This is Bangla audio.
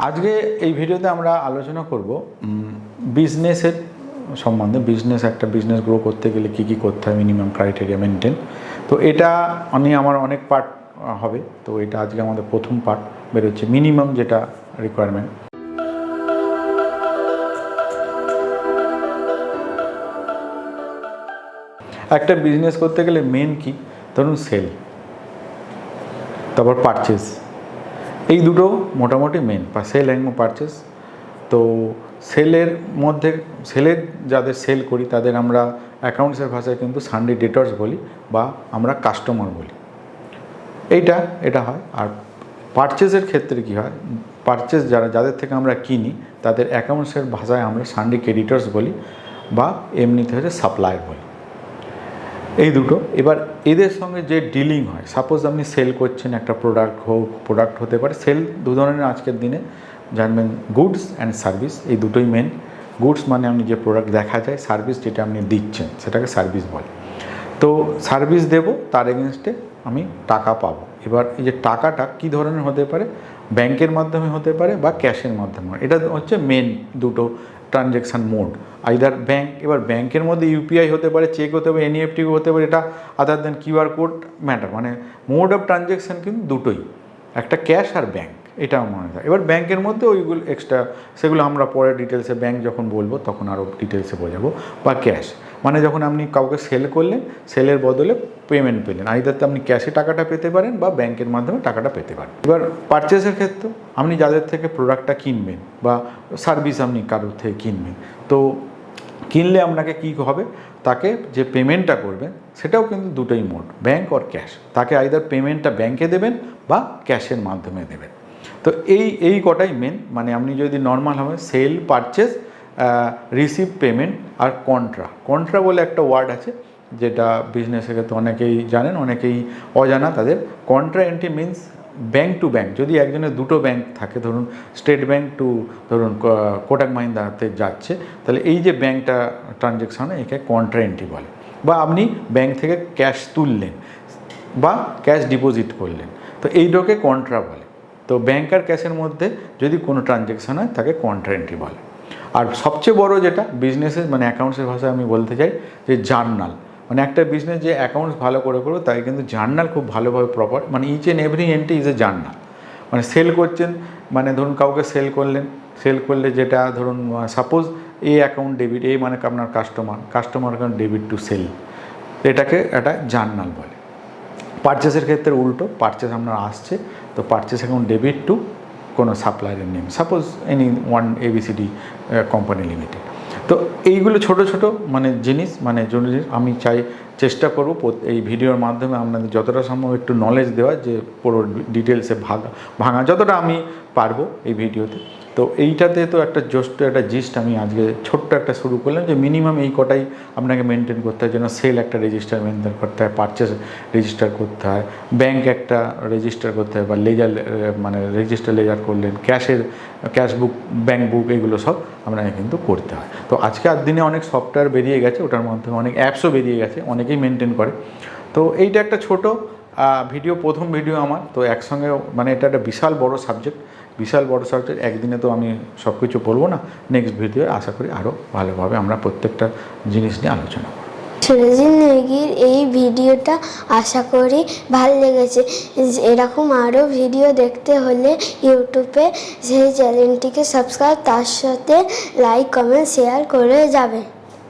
আজকে এই ভিডিওতে আমরা আলোচনা করব বিজনেসের সম্বন্ধে বিজনেস একটা বিজনেস গ্রো করতে গেলে কী কী করতে হয় মিনিমাম ক্রাইটেরিয়া মেনটেন তো এটা নিয়ে আমার অনেক পার্ট হবে। তো এটা আজকে আমাদের প্রথম পার্ট বেরোচ্ছে মিনিমাম যেটা রিকোয়ারমেন্ট একটা বিজনেস করতে গেলে মেন কি? ধরুন সেল তারপর পারচেস এই দুটো মোটামুটি মেন বা সেল অ্যান্ড পারচেস তো সেলের মধ্যে সেলের যাদের সেল করি, তাদের আমরা অ্যাকাউন্টসের ভাষায় কিন্তু সানডে ডেটর্স বলি, বা আমরা কাস্টমার বলি। এইটা, এটা হয়। আর পারচেসের ক্ষেত্রে কি হয়? পারচেস যারা, যাদের থেকে আমরা কিনি, তাদের অ্যাকাউন্টসের ভাষায় আমরা সানডে ক্রেডিটার্স বলি, বা এমনিতে হচ্ছে সাপ্লায়ার বলি। এই দুটো। এবার এদের সঙ্গে যে ডিলিং হয় সাপোজ আপনি সেল করছেন একটা প্রোডাক্ট হোক প্রোডাক্ট হতে পারে সেল দু ধরনের আজকের দিনে, জানবেন গুডস অ্যান্ড সার্ভিস এই দুটোই মেন গুডস মানে আপনি যে প্রোডাক্ট দেখা যায় সার্ভিস যেটা আপনি দিচ্ছেন, সেটাকে সার্ভিস বলে। তো সার্ভিস দেব, তার এগেনস্টে আমি টাকা পাবো। এবার এই যে টাকাটা কী ধরনের হতে পারে? ব্যাংকের মাধ্যমে হতে পারে বা ক্যাশের মাধ্যমে। এটা হচ্ছে মেন দুটো ট্রানজ্যাকশান মোড আইদার ব্যাংক এবার ব্যাংকের মধ্যে ইউপিআই হতে পারে চেক হতে পারে এনইএফটি হতে পারে, এটা other then QR code matter মানে মোড অফ ট্রানজ্যাকশান কিন্তু দুটোই, একটা ক্যাশ আর ব্যাংক এটা মনে হয়। এবার ব্যাংকের মধ্যে ওইগুলো এক্সট্রা সেগুলো আমরা পরে ডিটেলসে ব্যাংক যখন বলব, তখন আরও ডিটেলসে বোঝাবো। বা ক্যাশ মানে যখন আপনি কাউকে সেল করলেন সেলের বদলে পেমেন্ট পেলেন আইদার তো আপনি ক্যাশে টাকাটা পেতে পারেন বা ব্যাংকের মাধ্যমে টাকাটা পেতে পারেন। এবার পারচেসের ক্ষেত্রে, আপনি যাদের থেকে প্রোডাক্টটা কিনবেন বা সার্ভিস আপনি কারোর থেকে কিনবেন, তো কিনলে আপনাকে কী হবে? তাকে যে পেমেন্টটা করবেন সেটাও কিন্তু দুটোই মোড ব্যাংক আর ক্যাশ তাকে আইদার পেমেন্টটা ব্যাংকে দেবেন বা ক্যাশের মাধ্যমে দেবেন। তো এই এই কটাই মেন মানে আপনি যদি নর্মাল হবে সেল পারচেস রিসিভ পেমেন্ট আর কন্ট্রা কন্ট্রা বলে একটা ওয়ার্ড আছে, যেটা বিজনেসের ক্ষেত্রে অনেকেই জানেন, অনেকেই অজানা তাদের। Contra entry means bank to bank যদি একজনের দুটো ব্যাংক থাকে, ধরুন স্টেট ব্যাংক টু ধরুন কোটাক মাহিন্দ্রাতে যাচ্ছে, তাহলে এই যে ব্যাংকটা ট্রানজ্যাকশানে একে কন্ট্রা এন্ট্রি বলে। বা আপনি ব্যাংক থেকে ক্যাশ তুললেন, বা ক্যাশ ডিপোজিট করলেন, তো এইটাকে কন্ট্রা বলে। তো ব্যাংক আর ক্যাশের মধ্যে যদি কোনো ট্রানজ্যাকশান হয়, তাকে কন্ট্রা এন্ট্রি বলে। আর সবচেয়ে বড় যেটা বিজনেসের মানে অ্যাকাউন্টসের ভাষায় আমি বলতে চাই, যে জার্নাল মানে একটা বিজনেস যে অ্যাকাউন্টস ভালো করে করব তাই কিন্তু জার্নাল খুব ভালোভাবে প্রপার মানে each and every entry is a journal মানে সেল করছেন মানে ধরুন কাউকে সেল করলেন সেল করলে যেটা ধরুন সাপোজ এ অ্যাকাউন্ট ডেবিট এ মানে আপনার customer customer account debit to sale এটাকে একটা জার্নাল বলে। পারচেসের ক্ষেত্রে উল্টো পারচেস আপনার আসছে, তো পারচেস অ্যাকাউন্ট ডেবিট টু কোনো সাপ্লায়ারের name suppose any one ABCD company limited তো এইগুলো ছোট ছোট মানে জিনিস মানে জিনিস, আমি চাই, চেষ্টা করব এই ভিডিওর মাধ্যমে আপনাদের যতটা সম্ভব একটু নলেজ দেওয়া যে পুরো ডিটেলসে ভাগা, ভাঙা, যতটা আমি পারব এই ভিডিওতে। তো এইটাতে তো একটা জোস্ট একটা জিস্ট আমি আজকে ছোট্ট একটা শুরু করলাম যে মিনিমাম এই কটাই আপনাকে মেনটেন করতে হয়, যেন সেল একটা রেজিস্টার মেনটেন করতে হয় পারচেস রেজিস্টার করতে হয় ব্যাংক একটা রেজিস্টার করতে হয়, বা লেজার মানে রেজিস্টার লেজার করলেন ক্যাশের ক্যাশ বুক ব্যাংক বুক এগুলো সব আপনাকে কিন্তু করতে হয়। তো আজকের দিনে অনেক সফটওয়্যার বেরিয়ে গেছে, ওটার মাধ্যমে অনেক অ্যাপসও বেরিয়ে গেছে, অনেকেই মেনটেন করে। তো এইটা একটা ছোট ভিডিও প্রথম ভিডিও আমার, তো একসঙ্গে মানে এটা একটা বিশাল বড় সাবজেক্ট বিশাল বড় সাবজেক্ট একদিনে তো আমি সব কিছু বলব না নেক্সট ভিডিও আশা করি আরও ভালোভাবে আমরা প্রত্যেকটা জিনিস নিয়ে আলোচনা করব। সুরজিৎ নেগির এই ভিডিওটা আশা করি ভালো লেগেছে। এরকম আরও ভিডিও দেখতে হলে ইউটিউবে সেই চ্যানেলটিকে সাবস্ক্রাইব তার সাথে লাইক কমেন্ট শেয়ার করে যাবে।